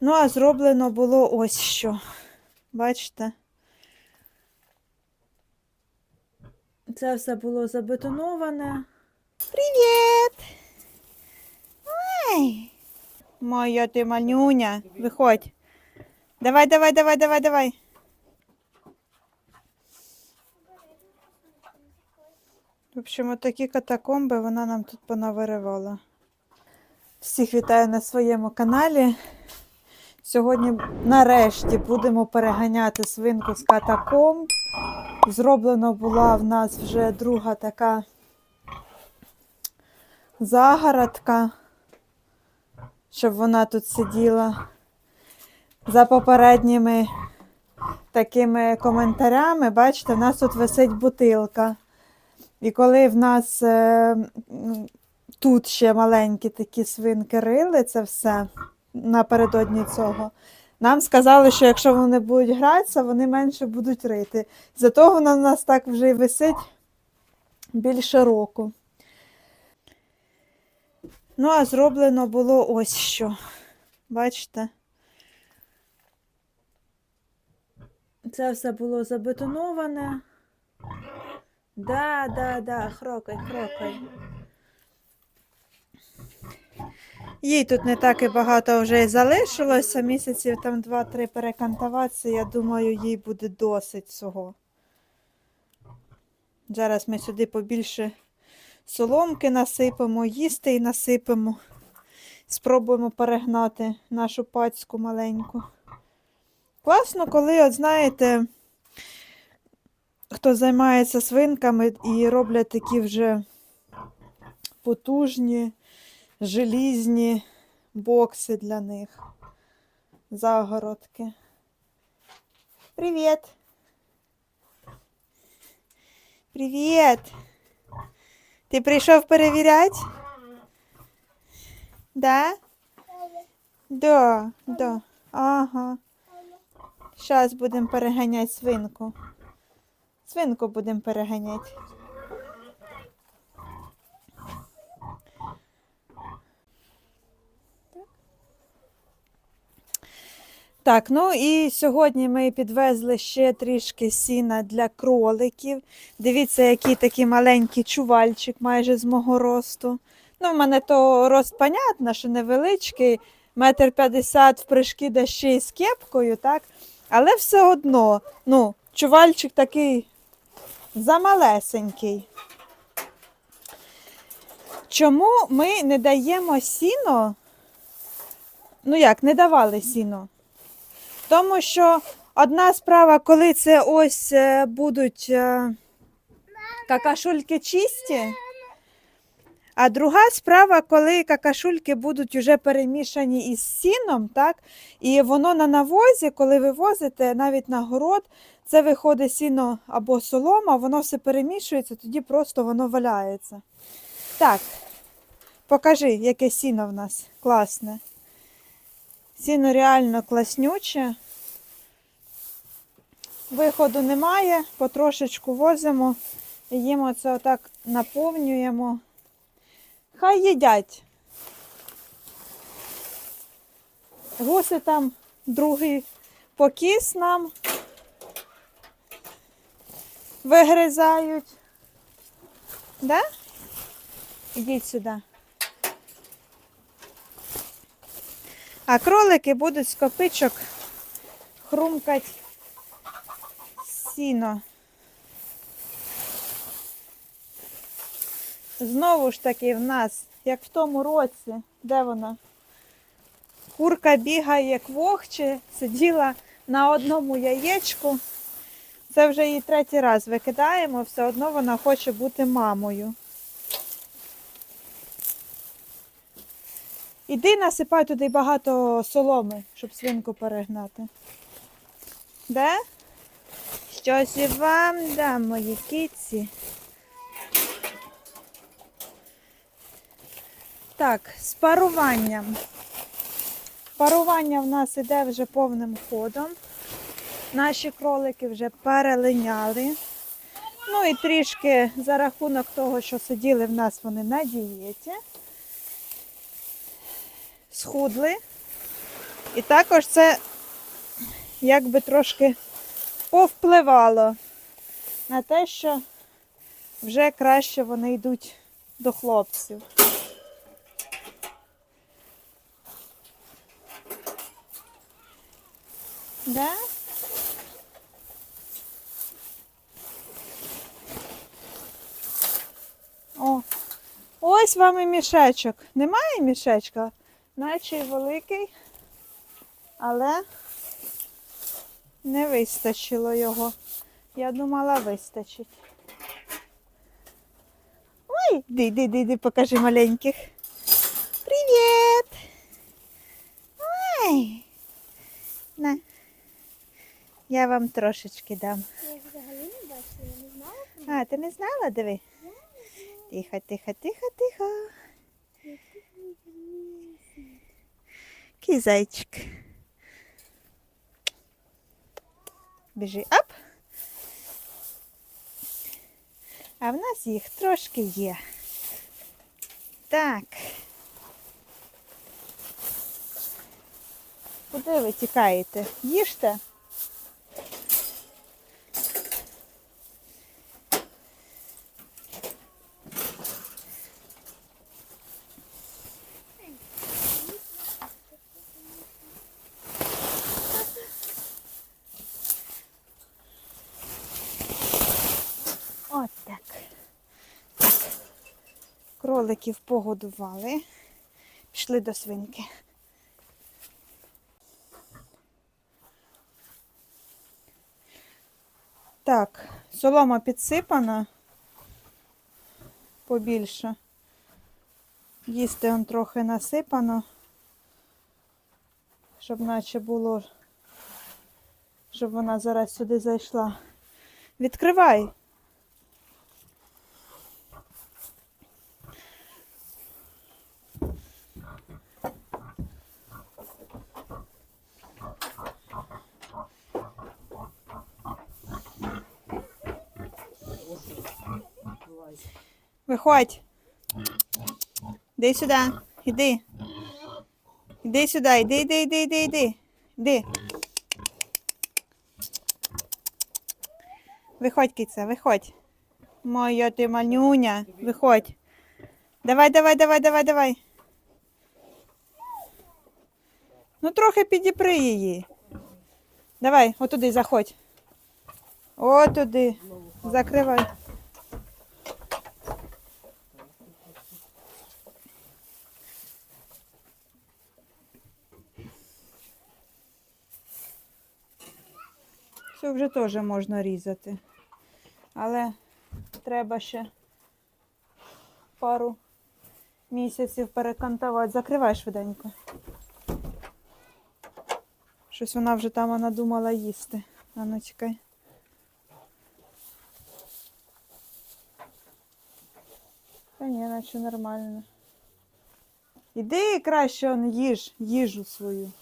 Ну, а зроблено було ось що. Бачите? Це все було забетоноване. Привіт! Ой! Моя ти манюня. Виходь. Давай, давай, давай, давай, давай. В общем, такі катакомби вона нам тут понавиривала. Всіх вітаю на своєму каналі. Сьогодні нарешті будемо переганяти свинку з катакомб. Зроблено була в нас вже друга така загородка, щоб вона тут сиділа. За попередніми такими коментарями, бачите, в нас тут висить бутилка. І коли в нас е, тут ще маленькі такі свинки рили це все напередодні цього, нам сказали, що якщо вони будуть гратися, вони менше будуть рити. Зато вона в нас так вже й висить більше року. Ну, а зроблено було ось що. Бачите? Це все було забетоноване. Да, да, да, хрокай, хрокай. Їй тут не так і багато вже і залишилося. Місяців там 2-3 перекантуватися, я думаю, їй буде досить цього. Зараз ми сюди побільше соломки насипемо, їсти і насипемо. Спробуємо перегнати нашу пацьку маленьку. Класно, коли, от знаєте, хто займається свинками і роблять такі вже потужні, желізні бокси для них. Загородки. Привіт! Привіт! Ти прийшов перевіряти? Да? Да, да. Ага. Зараз будемо переганяти свинку. Свинку будемо переганяти. Так, ну і сьогодні ми підвезли ще трішки сіна для кроликів. Дивіться, який такий маленький чувальчик, майже з мого росту. Ну, в мене то рост, понятно, що невеличкий, метр п'ятдесят в прыжки да ще й з кепкою, так? Але все одно, ну, чувальчик такий замалесенький. Чому ми не даємо сіно? Ну як, не давали сіно? Тому що одна справа, коли це ось е, будуть е, какашульки чисті, а друга справа, коли какашульки будуть вже перемішані із сіном, так? І воно на навозі, коли ви возите навіть на город, це виходить сіно або солома, воно все перемішується, тоді просто воно валяється. Так, покажи, яке сіно в нас класне. Сіно реально класнюче. Виходу немає, потрошечку возимо, їм оце отак наповнюємо. Хай їдять. Гуси там другий покіс нам вигризають. Да? Ідіть сюди. А кролики будуть з копичок хрумкать сіно. Знову ж таки в нас, як в тому році, де вона? Курка бігає, як вогче, сиділа на одному яєчку. Це вже її третій раз викидаємо, все одно вона хоче бути мамою. Іди насипай туди багато соломи, щоб свинку перегнати. Де? Щось і вам дам, мої киці. Так, з паруванням. Парування в нас іде вже повним ходом. Наші кролики вже перелиняли. Ну і трішки за рахунок того, що сиділи в нас вони на дієті. Схудли. І також це якби трошки повпливало на те, що вже краще вони йдуть до хлопців. Да? О, ось вам і мішечок. Немає мішечка, наче й великий, але не вистачило його. Я думала, вистачить. Ой, йди, йди, йди, йди, покажи маленьких. Привіт! Ой. На. Я вам трошечки дам. Я їх взагалі не бачила, я не знала. А, ти не знала? Диви. Тихо, тихо, тихо, тихо. Який зайчик. Біжи ап. А в нас їх трошки є. Так. Куди ви тікаєте? Їжте. Кроликів погодували. Пішли до свинки. Так, солома підсипана побільше. Їсти он трохи насипано, щоб наче було, щоб вона зараз сюди зайшла. Відкривай. Виходь. Іди сюди. Іди. Іди сюди. Іди, іди, іди, іди, іди. Іди. Виходь, киця, виходь. Моя ти манюня. Виходь. Давай, давай, давай, давай, давай. Ну, трохи підіпри її. Давай, отуди заходь. Отуди. Закривай. Це вже теж можна різати. Але треба ще пару місяців перекантувати. Закривай швиденько. Щось вона вже там надумала їсти. А ну чекай. Та ні, наче нормально. Іди краще он їж їжу свою.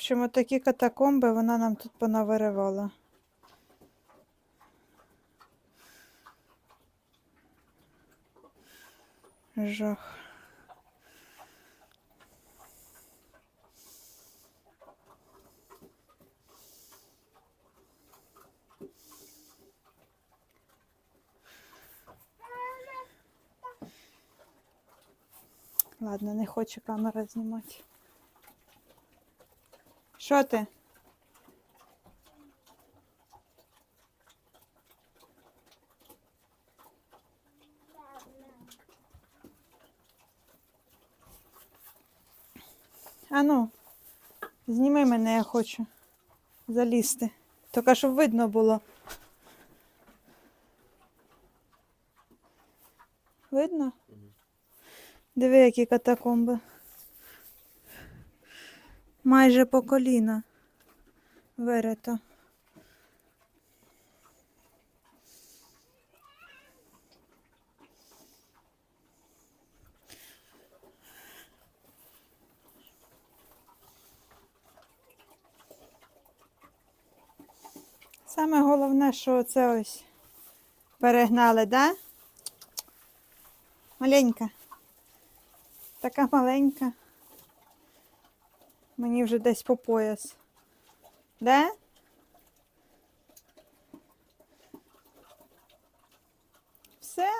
Общем, такі катакомби вона нам тут понавиривала. Жах. Ладно, не хоче камера знімати. Що ти? Ану, зніми мене, я хочу залізти. Тільки щоб видно було. Видно? Диви, які катакомби. Майже по коліна вирито. Саме головне, що це ось Перегнали, да? Маленька. Така маленька. Мені вже десь по пояс. Да? Все.